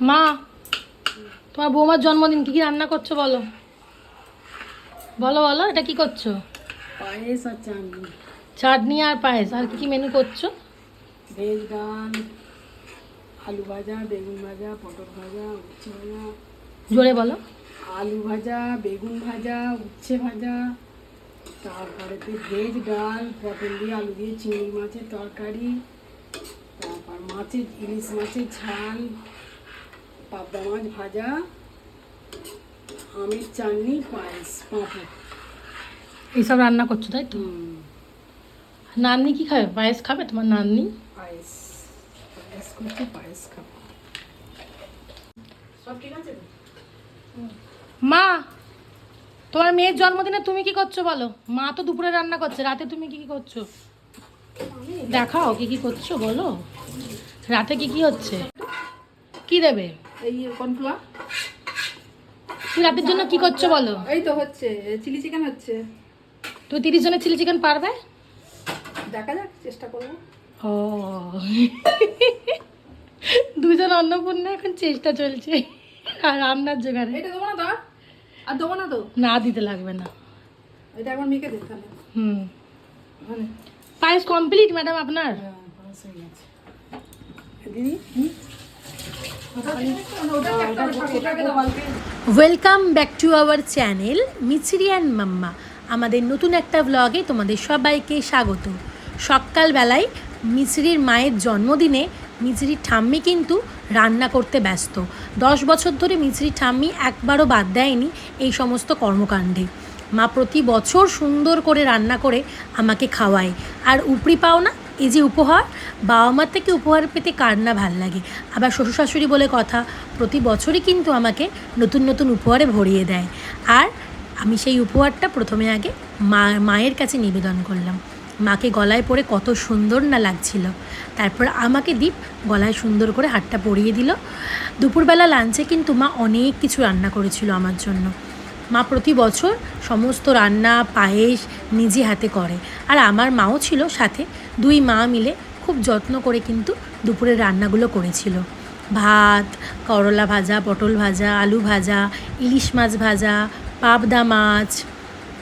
মা তোমার বৌমার জন্মদিন কি কি রান্না করছ বলো? বলো বলো এটা কি করছ? পায়েস আর চাটনি। চাটনি আর পায়েস আর কি কি মেনু করছ? ভেজ ডাল আলু ভাজা বেগুন ভাজা পটল ভাজা উচ্ছে ভাজা। জোরে বলো। আলু ভাজা বেগুন ভাজা উচ্ছে ভাজা তারপরে ভেজ ডাল পটল দিয়ে আলু দিয়ে চিংড়ি মাছের তরকারি তারপর মাছের ইলিশ মাছের ঝাল পাবদা মাছ ভাজা আমের চাটনি পায়েস পাঁপড়। এইসব রান্না করছ তাই তো? নাতনি কি খাবে? পায়েস খাবে তোমার নাতনি পায়েস। পায়েস করছি পায়েস খাব। সব ঠিক আছে মা তোমার মেয়ের জন্মদিনে তুমি কি করছ বলো? মা তো দুপুরে রান্না করছে রাতে তুমি কি কি করছ? দেখাও কি কি করছ বলো। রাতে কি কি হচ্ছে? কি দেবে? এই কর্নফ্লাওয়ার রাতের জন্য কি করছ বলো? এই তো হচ্ছে চিলি চিকেন হচ্ছে। তুমি তিরিশ জনের চিলি চিকেন পারবে? দেখা যাক চেষ্টা করব। ও। দুজন অন্নপূর্ণা এখন চেষ্টা চলছে। আর রান্নার জোগাড়ে। এটা দেবো না তো? আর? দেবো না তো? না দিতে লাগবে না। এটা একবার মেখে দিই তাহলে। হুম। পায়েস কমপ্লিট ম্যাডাম আপনার? হ্যাঁ। দিদি welcome back to our channel Mishri and mamma আমাদের নতুন একটা ব্লগে তোমাদের সবাইকে স্বাগত। সকালবেলায় মিছরির মায়ের জন্মদিনে মিছরির ঠাম্মি কিন্তু রান্না করতে ব্যস্ত। দশ বছর ধরে মিছরির ঠাম্মি একবারও বাদ দেয়নি এই সমস্ত কর্মকাণ্ডে। মা প্রতি বছর সুন্দর করে রান্না করে আমাকে খাওয়ায়। আর উপরি পাও না এই যে উপহার বাবা মার থেকে উপহার পেতে কার না ভালো লাগে? আবার শ্বশুর শাশুড়ি বলে কথা, প্রতি বছরই কিন্তু আমাকে নতুন নতুন উপহারে ভরিয়ে দেয়। আর আমি সেই উপহারটা প্রথমে আগে মা, মায়ের কাছে নিবেদন করলাম। মাকে গলায় পরে কত সুন্দর না লাগছিল। তারপর আমাকে দীপ গলায় সুন্দর করে হাতটা পরিয়ে দিল। দুপুরবেলা লাঞ্চে কিন্তু মা অনেক কিছু রান্না করেছিল আমার জন্য। মা প্রতি বছর সমস্ত রান্না, পায়েস নিজে হাতে করে। আর আমার মাও ছিল সাথে। দুই মা মিলে খুব যত্ন করে কিন্তু দুপুরের রান্নাগুলো করেছিল। ভাত, করলা ভাজা, পটল ভাজা, আলু ভাজা, ইলিশ মাছ ভাজা, পাবদা মাছ,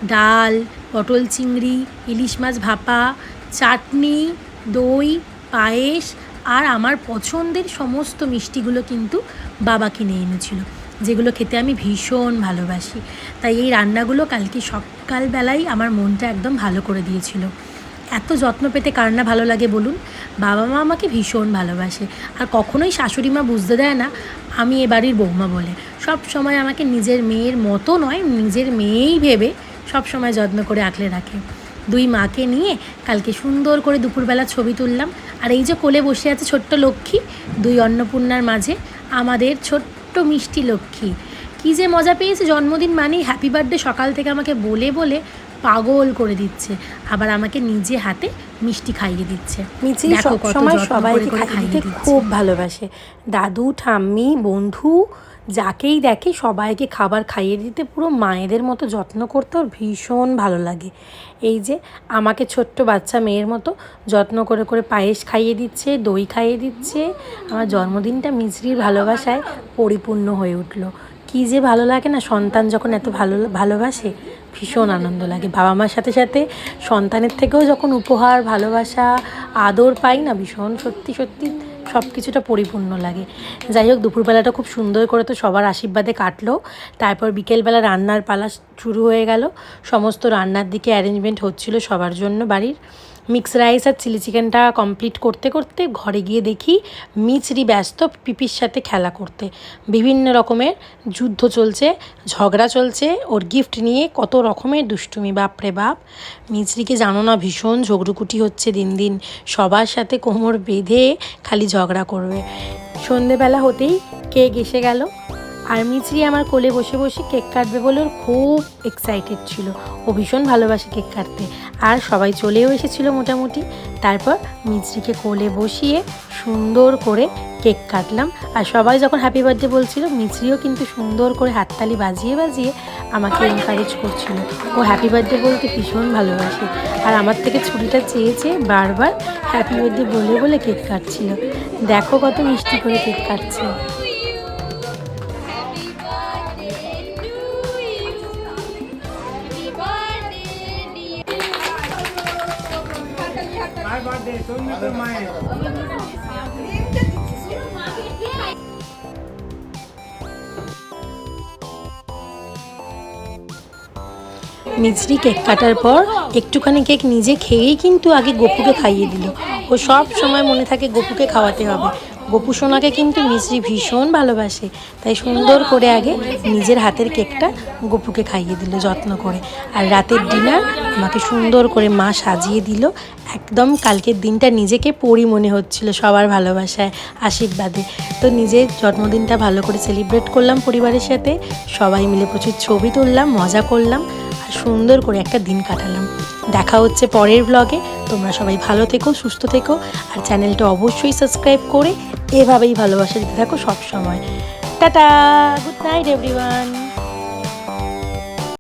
ডাল, পটল চিংড়ি, ইলিশ মাছ ভাপা, চাটনি, দই, পায়েস, আর আমার পছন্দের সমস্ত মিষ্টিগুলো কিন্তু বাবা কিনে এনেছিল। যেগুলো খেতে আমি ভীষণ ভালোবাসি। তাই এই রান্নাগুলো কালকে সকালবেলাই আমার মনটা একদম ভালো করে দিয়েছিল। এত যত্ন পেতে কার না ভালো লাগে বলুন? বাবা মা আমাকে ভীষণ ভালোবাসে। আর কখনোই শাশুড়ি মা বুঝতে দেয় না, আমি এ বাড়ির বৌমা বলে। সব সময় আমাকে নিজের মেয়ের মতো নয়, নিজের মেয়েই ভেবে সব সময় যত্ন করে আঁকলে রাখে। দুই মাকে নিয়ে কালকে সুন্দর করে দুপুরবেলা ছবি তুললাম। আর এই যে কোলে বসে আছে ছোট্ট লক্ষ্মী, দুই অন্নপূর্ণার মাঝে আমাদের ছোট্ট মিষ্টি লক্ষ্মী। কী যে মজা পেয়েছে জন্মদিন মানেই হ্যাপি বার্থডে সকাল থেকে আমাকে বলে বলে পাগল করে দিচ্ছে। আবার আমাকে নিজে হাতে মিষ্টি খাইয়ে দিচ্ছে। মিচি সবসময় সবাইকে খাইয়ে দিতে খুব ভালোবাসে। দাদু ঠাম্মি বন্ধু যাকেই দেখে সবাইকে খাবার খাইয়ে দিতে পুরো মায়েদের মতো যত্ন করতে ওর ভীষণ ভালো লাগে। এই যে আমাকে ছোট্ট বাচ্চা মেয়ের মতো যত্ন করে করে পায়েস খাইয়ে দিচ্ছে, দই খাইয়ে দিচ্ছে, আমার জন্মদিনটা মিছরির ভালোবাসায় পরিপূর্ণ হয়ে উঠল। কী যে ভালো লাগে না, সন্তান যখন এত ভালো ভালোবাসে, ভীষণ আনন্দ লাগে। বাবা মার সাথে সাথে সন্তানের থেকেও যখন উপহার, ভালোবাসা, আদর পাই না, ভীষণ সত্যি সত্যি সব কিছুটা পরিপূর্ণ লাগে। যাই হোক, দুপুরবেলাটা খুব সুন্দর করে তো সবার আশীর্বাদে কাটলো। তারপর বিকেলবেলা রান্নার পালা শুরু হয়ে গেল। সমস্ত রান্নার দিকে অ্যারেঞ্জমেন্ট হচ্ছিল সবার জন্য বাড়ির। মিক্স রাইস আর চিলি চিকেনটা কমপ্লিট করতে করতে ঘরে গিয়ে দেখি মিচরি ব্যস্ত পিপির সাথে খেলা করতে। বিভিন্ন রকমের যুদ্ধ চলছে, ঝগড়া চলছে, ওর গিফট নিয়ে কত রকমের দুষ্টুমি বাপরে বাপ। মিচরিকে জানো না ভীষণ ঝগড়ুকুটি হচ্ছে দিন দিন, সবার সাথে কোমর বেঁধে খালি ঝগড়া করবে। সন্ধেবেলা হতেই কেক এসে গেল আর মিচড়ি আমার কোলে বসে বসে কেক কাটবে বলে ওর খুব এক্সাইটেড ছিল। ও ভীষণ ভালোবাসে কেক কাটতে। আর সবাই চলেও এসেছিল মোটামুটি। তারপর মিচড়িকে কোলে বসিয়ে সুন্দর করে কেক কাটলাম। আর সবাই যখন হ্যাপি বার্থডে বলছিল মিচড়িও কিন্তু সুন্দর করে হাততালি বাজিয়ে বাজিয়ে আমাকে এনকারেজ করছিল। ও হ্যাপি বার্থডে বলতে ভীষণ ভালোবাসে। আর আমার থেকে ছুটিটা চেয়েছে বারবার হ্যাপি বার্থডে বলে বলে কেক কাটছিল। দেখো কত মিষ্টি করে কেক কাটছে। মিছরি কেক কাটার পর একটুখানি কেক নিজে খেয়েই কিন্তু আগে গপুকে খাইয়ে দিল। ও সব সময় মনে থাকে গপুকে খাওয়াতে হবে। গপু সোনাকে কিন্তু মিছরি ভীষণ ভালোবাসে। তাই সুন্দর করে আগে নিজের হাতের কেকটা গপুকে খাইয়ে দিল যত্ন করে। আর রাতের ডিনার আমাকে সুন্দর করে মা সাজিয়ে দিল একদম কালকের দিনটা নিজেকে পরি মনে হচ্ছিল সবার ভালোবাসায়, আশীর্বাদে। তো নিজের জন্মদিনটা ভালো করে সেলিব্রেট করলাম পরিবারের সাথে, সবাই মিলে প্রচুর ছবি তুললাম, মজা করলাম আর সুন্দর করে একটা দিন কাটালাম। দেখা হচ্ছে পরের ব্লগে তোমরা সবাই ভালো থেকো, সুস্থ থেকো আর চ্যানেলটা অবশ্যই সাবস্ক্রাইব করে এভাবেই ভালোবাসা দিতে থাকো সবসময়। Tata good night everyone